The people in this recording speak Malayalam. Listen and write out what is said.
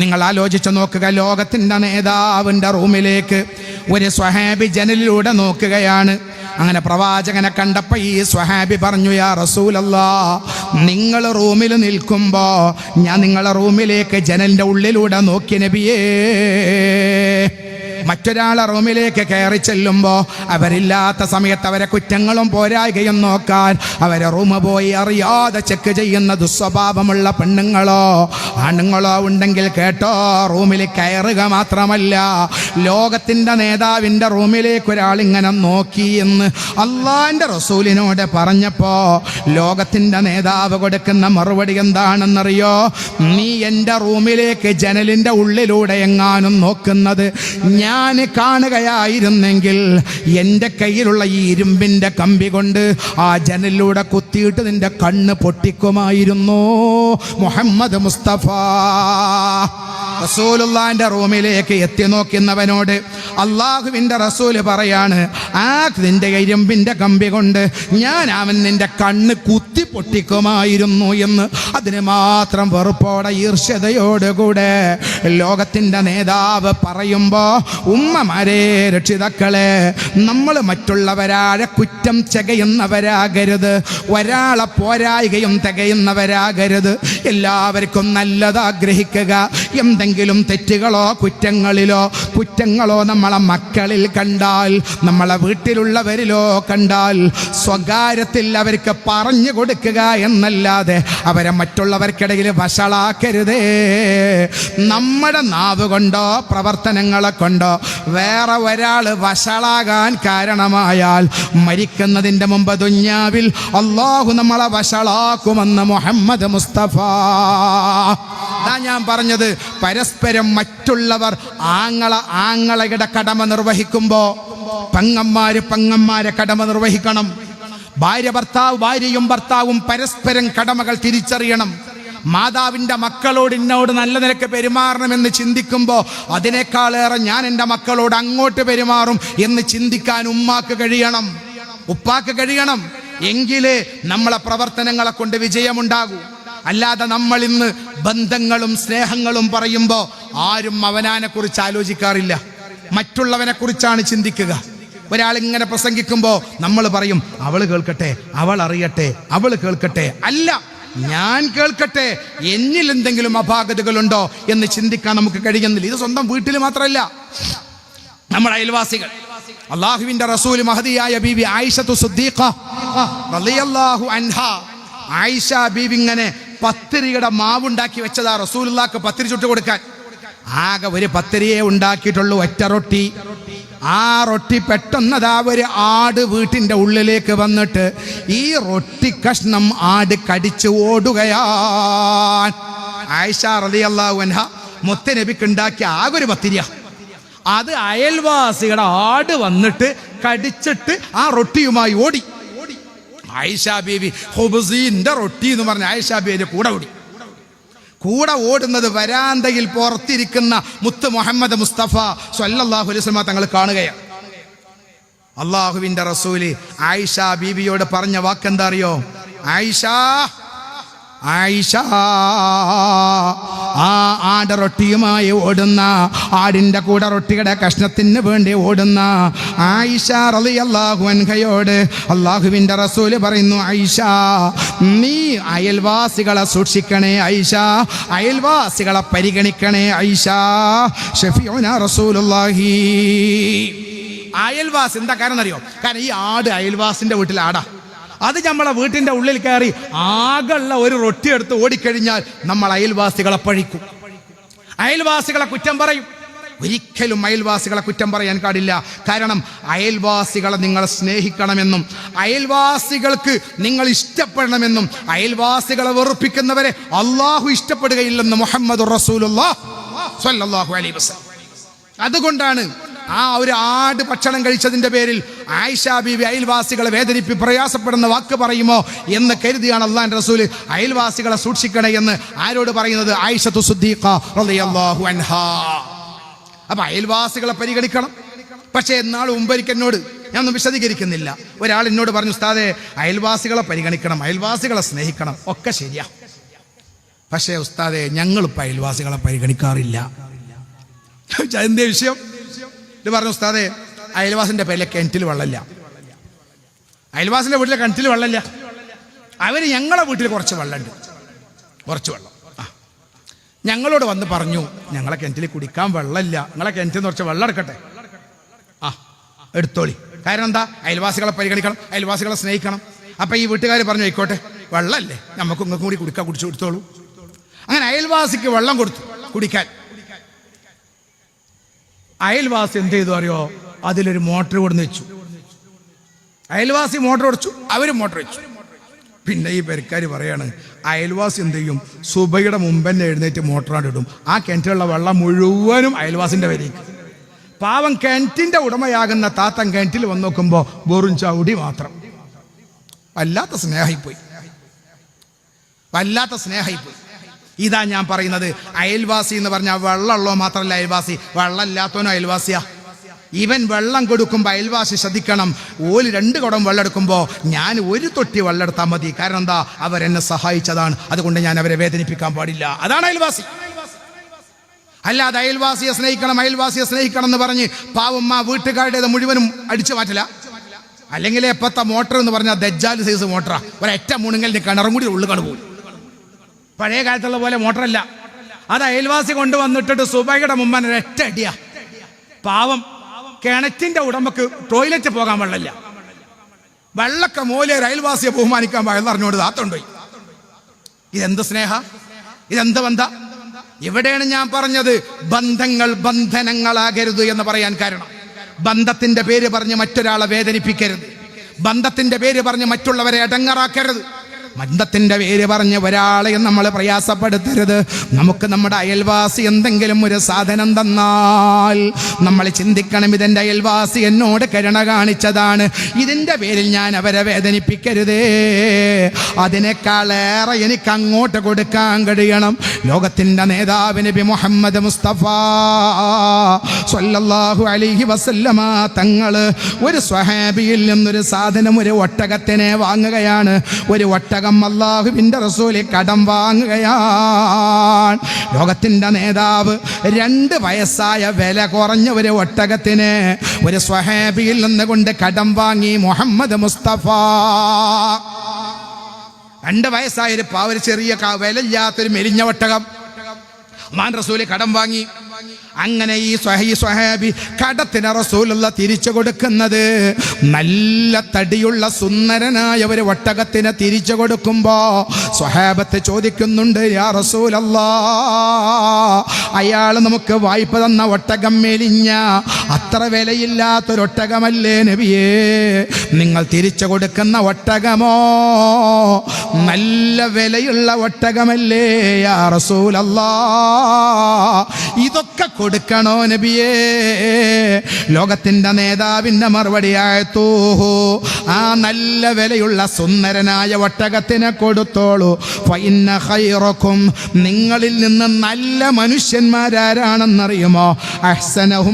നിങ്ങൾ ആലോചിച്ചു നോക്കുക. ലോകത്തിന്റെ നേതാവിന്റെ റൂമിലേക്ക് ഒരു സ്വഹാബി ജനലിലൂടെ നോക്കുകയാണ്. അങ്ങനെ പ്രവാചകനെ കണ്ടപ്പോൾ ഈ സ്വഹാബി പറഞ്ഞു യാ റസൂലല്ലാ നിങ്ങൾ റൂമിൽ നിൽക്കുമ്പോൾ ഞാൻ നിങ്ങളെ റൂമിലേക്ക് ജനലിന്റെ ഉള്ളിലൂടെ നോക്കി നബിയേ. മറ്റൊരാളെ റൂമിലേക്ക് കയറി ചെല്ലുമ്പോൾ അവരില്ലാത്ത സമയത്ത് അവരെ കുറ്റങ്ങളും പോരായുകയും നോക്കാൻ അവരെ റൂം പോയി അറിയാതെ ചെക്ക് ചെയ്യുന്ന ദുസ്വഭാവമുള്ള പെണ്ണുങ്ങളോ ആണുങ്ങളോ ഉണ്ടെങ്കിൽ കേട്ടോ റൂമിൽ കയറുക മാത്രമല്ല ലോകത്തിന്റെ നേതാവിന്റെ റൂമിലേക്ക് ഒരാൾ ഇങ്ങനെ നോക്കി എന്ന് അള്ളാന്റെ റസൂലിനോട് പറഞ്ഞപ്പോൾ ലോകത്തിന്റെ നേതാവ് കൊടുക്കുന്ന മറുപടി എന്താണെന്നറിയോ? നീ എന്റെ റൂമിലേക്ക് ജനലിന്റെ ഉള്ളിലൂടെ എങ്ങാനും നോക്കുന്നത് ഞാൻ കാണുകയായിരുന്നെങ്കിൽ എന്റെ കയ്യിലുള്ള ഈ ഇരുമ്പിന്റെ കമ്പി കൊണ്ട് ആ ജനലിലൂടെ കുത്തിയിട്ട് നിന്റെ കണ്ണ് പൊട്ടിക്കുമായിരുന്നു. മുഹമ്മദ് മുസ്തഫ. റസൂലുള്ളാന്റെ റൂമിലേക്ക് എത്തി നോക്കുന്നവനോട് അള്ളാഹുവിന്റെ റസൂൽ പറയാണ് ആ നിന്റെ ഇരുമ്പിന്റെ കമ്പി കൊണ്ട് ഞാൻ അവൻ നിന്റെ കണ്ണ് കുത്തി പൊട്ടിക്കുമായിരുന്നു എന്ന്. അതിന് മാത്രം വെറുപ്പോടെ ഈർഷ്യതയോടുകൂടെ ലോകത്തിന്റെ നേതാവ് പറയുമ്പോൾ ഉമ്മമാരെ രക്ഷിതാക്കളെ നമ്മൾ മറ്റുള്ളവരാഴെ കുറ്റം ചകയുന്നവരാകരുത്. ഒരാളെ പോരായികയും തികയുന്നവരാകരുത്. എല്ലാവർക്കും നല്ലത് ആഗ്രഹിക്കുക എന്തെങ്കിലും തെറ്റുകളോ കുറ്റങ്ങളിലോ കുറ്റങ്ങളോ നമ്മളെ മക്കളിൽ കണ്ടാൽ നമ്മളെ വീട്ടിലുള്ളവരിലോ കണ്ടാൽ സ്വകാര്യത്തിൽ അവർക്ക് പറഞ്ഞു കൊടുക്കുക എന്നല്ലാതെ അവരെ മറ്റുള്ളവർക്കിടയിൽ വഷളാക്കരുതേ. നമ്മുടെ നാവ് കൊണ്ടോ പ്രവർത്തനങ്ങളെ കൊണ്ടോ വേറെ ഒരാൾ വഷളാകാൻ കാരണമായാൽ മരിക്കുന്നതിന്റെ മുമ്പ് ദുഞ്ഞാവിൽ അള്ളാഹു നമ്മളെ വഷളാക്കുമെന്ന് മുഹമ്മദ് മുസ്തഫ. അതാ ഞാൻ പറഞ്ഞത് പരസ്പരം മറ്റുള്ളവർ ആങ്ങള ആങ്ങളയുടെ കടമ നിർവഹിക്കുമ്പോൾ പങ്ങന്മാര് പങ്ങന്മാരെ കടമ നിർവഹിക്കണം. ഭാര്യ ഭർത്താവ് ഭാര്യയും ഭർത്താവും പരസ്പരം കടമകൾ തിരിച്ചറിയണം. മാതാവിന്റെ മക്കളോട് ഇന്നോട് നല്ല നിലയ്ക്ക് പെരുമാറണമെന്ന് ചിന്തിക്കുമ്പോൾ അതിനേക്കാളേറെ ഞാൻ എന്റെ മക്കളോട് അങ്ങോട്ട് പെരുമാറും എന്ന് ചിന്തിക്കാൻ ഉമ്മാക്ക് കഴിയണം. ഉപ്പാക്ക് കഴിയണം. എങ്കിലേ നമ്മളെ പ്രവർത്തനങ്ങളെ കൊണ്ട് വിജയമുണ്ടാകൂ. അല്ലാതെ നമ്മൾ ഇന്ന് ബന്ധങ്ങളും സ്നേഹങ്ങളും പറയുമ്പോൾ ആരും അവനാനെ കുറിച്ച് ആലോചിക്കാറില്ല. മറ്റുള്ളവനെ കുറിച്ചാണ് ചിന്തിക്കുക. ഒരാൾ ഇങ്ങനെ പ്രസംഗിക്കുമ്പോൾ നമ്മൾ പറയും അവൾ കേൾക്കട്ടെ അവൾ അറിയട്ടെ അവൾ കേൾക്കട്ടെ. അല്ല ഞാൻ കേൾക്കട്ടെ എന്നിൽ എന്തെങ്കിലും അപാകതകളുണ്ടോ എന്ന് ചിന്തിക്കാൻ നമുക്ക് കഴിയുന്നില്ല. ഇത് സ്വന്തം വീട്ടിൽ മാത്രമല്ല നമ്മുടെ അയൽവാസികൾ. അള്ളാഹുവിന്റെ റസൂൽ മഹദിയായ ബീവി ആയിഷത്തു സുദ്ദീഖ അൻഹ ആയിഷ ബീബി ഇങ്ങനെ പത്തിരിയുടെ മാവുണ്ടാക്കി വെച്ചതാ റസൂലുള്ളാക്ക് പത്തിരി ചുട്ട് കൊടുക്കാൻ. ആകെ ഒരു പത്തിരിയെ ഉണ്ടാക്കിയിട്ടുള്ളൂ ഒറ്റ റൊട്ടി. ആ റൊട്ടി പെട്ടെന്നതാ ഒരു ആട് വീട്ടിന്റെ ഉള്ളിലേക്ക് വന്നിട്ട് ഈ റൊട്ടി കഷ്ണം ആട് കടിച്ചു ഓടുകയാൻ ആയിഷ റളിയല്ലാഹു അൻഹ മുത്തനബിക്ക് ഉണ്ടാക്കിയ ആകെ ഒരു പത്തിരിയ. അത് അയൽവാസികളുടെ ആട് വന്നിട്ട് കടിച്ചിട്ട് ആ റൊട്ടിയുമായി ഓടി. ആയിഷ ബീവി ഹുബുസീന്റെ റൊട്ടി എന്ന് പറഞ്ഞ ആയിഷാ ബീവിന്റെ കൂടെ ഓടി. കൂടെ ഓടുന്നത് വരാന്തയിൽ പുറത്തിരിക്കുന്ന മുത്ത് മുഹമ്മദ് മുസ്തഫ സല്ലല്ലാഹു അലൈഹി വസല്ലം തങ്ങൾ കാണുകയാണ് അള്ളാഹുവിന്റെ റസൂൽ ആയിഷ ബീവിയോട് പറഞ്ഞ വാക്കെന്താ അറിയോ ആയിഷ ആയിഷ ആ ആട റൊട്ടിയുമായി ഓടുന്ന ആടിന്റെ കൂടെ റൊട്ടിയുടെ കഷ്ണത്തിന് വേണ്ടി ഓടുന്ന ആയിഷ അള്ളാഹു അൻഹയോട് അള്ളാഹുവിന്റെ റസൂൽ പറയുന്നു ആയിഷ നീ അയൽവാസികളെ സൂക്ഷിക്കണേ ആയിഷ അയൽവാസികളെ പരിഗണിക്കണേ ആയിഷ. ഷെഫിയോന റസൂലുള്ളാഹി. അയൽവാസി എന്താ കാരണം അറിയോ കാരണം ഈ ആട് അയൽവാസിന്റെ വീട്ടിൽ ആടാ അത് നമ്മളെ വീട്ടിന്റെ ഉള്ളിൽ കയറി ആകെയുള്ള ഒരു റൊട്ടി എടുത്ത് ഓടിക്കഴിഞ്ഞാൽ നമ്മൾ അയൽവാസികളെ പഴിക്കും. അയൽവാസികളെ കുറ്റം പറയും. ഒരിക്കലും അയൽവാസികളെ കുറ്റം പറയാൻ പാടില്ല. കാരണം അയൽവാസികളെ നിങ്ങൾ സ്നേഹിക്കണമെന്നും അയൽവാസികൾക്ക് നിങ്ങൾ ഇഷ്ടപ്പെടണമെന്നും അയൽവാസികളെ വെറുപ്പിക്കുന്നവരെ അള്ളാഹു ഇഷ്ടപ്പെടുകയില്ലെന്ന് മുഹമ്മദ് വസല്ലം. അതുകൊണ്ടാണ് ആ ഒരു ആട് ഭക്ഷണം കഴിച്ചതിന്റെ പേരിൽ ആയിഷ ബീവി അയൽവാസികളെ വേദനിപ്പി പ്രയാസപ്പെടുന്ന വാക്ക് പറയുമോ എന്ന് കരുതിയാണ് അള്ളാൻ റസൂൽ. അയൽവാസികളെ സൂക്ഷിക്കണേ എന്ന് ആരോട് പറയുന്നത്? ആയിഷത്തു അപ്പൊ അയൽവാസികളെ പരിഗണിക്കണം. പക്ഷേ എന്നാൾ മുമ്പരിക്ക് എന്നോട് ഞാനൊന്നും വിശദീകരിക്കുന്നില്ല. ഒരാൾ എന്നോട് പറഞ്ഞു ഉസ്താദെ അയൽവാസികളെ പരിഗണിക്കണം അയൽവാസികളെ സ്നേഹിക്കണം ഒക്കെ ശരിയാ. പക്ഷേ ഉസ്താദെ ഞങ്ങളിപ്പോൾ അയൽവാസികളെ പരിഗണിക്കാറില്ല. എന്തേ വിഷയം? ഇത് പറഞ്ഞു ഉസ്താദെ അയൽവാസിന്റെ പേരിലെ കിണറ്റിൽ വെള്ളമില്ല. അയൽവാസിന്റെ വീട്ടിലെ കിണറ്റിൽ വെള്ളമില്ല. അവർ ഞങ്ങളെ വീട്ടിൽ കുറച്ച് വെള്ളമുണ്ട്. കുറച്ച് വെള്ളം. ഞങ്ങളോട് വന്ന് പറഞ്ഞു ഞങ്ങളെ കിണറ്റിൽ കുടിക്കാൻ വെള്ളമില്ല. നിങ്ങളെ കിണറ്റിൽ നിന്ന് കുറച്ച് വെള്ളം എടുക്കട്ടെ. ആ എടുത്തോളി. കാരണം എന്താ? അയൽവാസികളെ പരിഗണിക്കണം അയൽവാസികളെ സ്നേഹിക്കണം. അപ്പൊ ഈ വീട്ടുകാർ പറഞ്ഞു ആയിക്കോട്ടെ വെള്ളമല്ലേ? നമുക്ക് ഇങ്ങൾക്കും കൂടി കുടിക്കാൻ കുടിച്ചു കൊടുത്തോളൂ. അങ്ങനെ അയൽവാസിക്ക് വെള്ളം കൊടുത്തു കുടിക്കാൻ. അയൽവാസി എന്ത് ചെയ്തു അറിയോ? അതിലൊരു മോട്ടർ കൊടുന്ന് വെച്ചു. അയൽവാസി മോട്ടർ ഓടിച്ചു അവരും മോട്ടർ വെച്ചു. പിന്നെ ഈ പെരക്കാർ പറയാണ് അയൽവാസി എന്ത് ചെയ്യും? സുബയുടെ മുമ്പന്നെ എഴുന്നേറ്റ് മോട്ടറാണ്ട് ഇടും. ആ കിണറ്റിലുള്ള വെള്ളം മുഴുവനും അയൽവാസിന്റെ വരേക്ക് പാവം കിണറ്റിന്റെ ഉടമയാകുന്ന താത്തൻ കിണറ്റിൽ വന്ന് നോക്കുമ്പോ വെറും ചവിടി മാത്രം. വല്ലാത്ത സ്നേഹമായിപ്പോയി വല്ലാത്ത സ്നേഹമായിപ്പോയി ഇതാ ഞാൻ പറയുന്നത്. അയൽവാസി എന്ന് പറഞ്ഞാൽ വെള്ളമുള്ളോ മാത്രമല്ല അയൽവാസി. വെള്ളമില്ലാത്തവനോ അയൽവാസിയാ. ഇവൻ വെള്ളം കൊടുക്കുമ്പോൾ അയൽവാസി ശ്രദ്ധിക്കണം. ഓൽ രണ്ട് കുടം വെള്ളം എടുക്കുമ്പോൾ ഞാൻ ഒരു തൊട്ടി വെള്ളം എടുത്താൽ മതി. കാരണം എന്താ? അവരെന്നെ സഹായിച്ചതാണ്. അതുകൊണ്ട് ഞാൻ അവരെ വേദനിപ്പിക്കാൻ പാടില്ല. അതാണ് അയൽവാസി. അല്ലാതെ അയൽവാസിയെ സ്നേഹിക്കണം അയൽവാസിയെ സ്നേഹിക്കണം എന്ന് പറഞ്ഞ് പാവമ്മ വീട്ടുകാരുടേത് മുഴുവനും അടിച്ചു മാറ്റില്ല അല്ലെങ്കിൽ എപ്പത്തെ മോട്ടർ എന്ന് പറഞ്ഞാൽ ദജ്ജാൽ സൈസ് മോട്ടറാ. ഒരൊറ്റ മുണുങ്ങലിന് കിണറും കൂടി ഉള്ളുകൾ കാണുപോയി പഴയ കാലത്തുള്ള പോലെ മോട്ടറല്ല. അത് അയൽവാസി കൊണ്ടുവന്നിട്ടിട്ട് സുബൈയുടെ മുമ്പൻ ഒരൊറ്റ അടിയാ. പാവം. കിണറ്റിന്റെ ഉടമക്ക് ടോയ്ലറ്റ് പോകാൻ വെള്ളമില്ല. വെള്ളക്ക മൂലയൊരു അയൽവാസിയെ ബഹുമാനിക്കാൻ വയലറിഞ്ഞോട് താത്തുണ്ടോയി ഇതെന്ത് സ്നേഹ? ഇതെന്ത് ബന്ധ? ഇവിടെയാണ് ഞാൻ പറഞ്ഞത്. ബന്ധങ്ങൾ ബന്ധനങ്ങളാകരുത് എന്ന് പറയാൻ കാരണം. ബന്ധത്തിന്റെ പേര് പറഞ്ഞ് മറ്റൊരാളെ വേദനിപ്പിക്കരുത്. ബന്ധത്തിന്റെ പേര് പറഞ്ഞ് മറ്റുള്ളവരെ അടങ്ങറാക്കരുത്. ബന്ധത്തിന്റെ പേര് പറഞ്ഞ് ഒരാളെയും നമ്മൾ പ്രയാസപ്പെടുത്തരുത്. നമുക്ക് നമ്മുടെ അയൽവാസി എന്തെങ്കിലും ഒരു സാധനം തന്നാൽ നമ്മൾ ചിന്തിക്കണം ഇതെന്റെ അയൽവാസി എന്നോട് കരുണ കാണിച്ചതാണ്. ഇതിന്റെ പേരിൽ ഞാൻ അവരെ വേദനിപ്പിക്കരുതേ. അതിനേക്കാളേറെ എനിക്ക് അങ്ങോട്ട് കൊടുക്കാൻ കഴിയണം. ലോകത്തിന്റെ നേതാവ് നബി മുഹമ്മദ് മുസ്തഫ സ്വല്ലല്ലാഹു അലൈഹി വസല്ലമ തങ്ങൾ ഒരു സ്വഹാബിയിൽ നിന്നൊരു സാധനം ഒരു ഒട്ടകത്തിനെ വാങ്ങുകയാണ്. ഒരു ഒട്ടകം അള്ളാഹുവിന്റെ റസൂൽ കടം വാങ്ങുകയാണ്. ലോകത്തിന്റെ നേതാവ് രണ്ട് വയസ്സായ വില കുറഞ്ഞ ഒരു ഒട്ടകത്തിന് ഒരു സ്വഹേബിയിൽ നിന്നുകൊണ്ട് കടം വാങ്ങി മുഹമ്മദ് മുസ്തഫ. രണ്ട് വയസ്സായ ഒരു പാവ ഒരു ചെറിയ വിലയില്ലാത്തൊരു മെലിഞ്ഞ ഒട്ടകം. മാൻ റസൂലി കടം വാങ്ങി. അങ്ങനെ ഈ സ്വഹി സ്വഹാബി കടത്തിന് റസൂലുള്ള തിരിച്ചു കൊടുക്കുന്നത്. നല്ല തടിയുള്ള സുന്ദരനായ ഒരു ഒട്ടകത്തിന് തിരിച്ചു കൊടുക്കുമ്പോ സ്വഹാബത്ത് ചോദിക്കുന്നുണ്ട് യാ റസൂലല്ലാ അയാൾ നമുക്ക് വായ്പ തന്ന ഒട്ടകം മെലിഞ്ഞ അത്ര വിലയില്ലാത്തൊരൊട്ടകമല്ലേ നബിയേ? നിങ്ങൾ തിരിച്ചു കൊടുക്കുന്ന ഒട്ടകമോ? നല്ല വിലയുള്ള ഒട്ടകമല്ലേ യാ റസൂലല്ലാ? ഇതൊക്കെ കൊടുക്കണോ നബിയേ? ലോകത്തിന്റെ നേതാവിന്റെ മറുപടി ആയത്തൂ ആ നല്ല വിലയുള്ള സുന്ദരനായ ഒട്ടകത്തിനെ കൊടുത്തോളൂ. ഫൈന ഖൈറക്കും നിങ്ങളിൽ നിന്ന് നല്ല മനുഷ്യന്മാരാരാണെന്നറിയുമോ? അഹ്സനഹും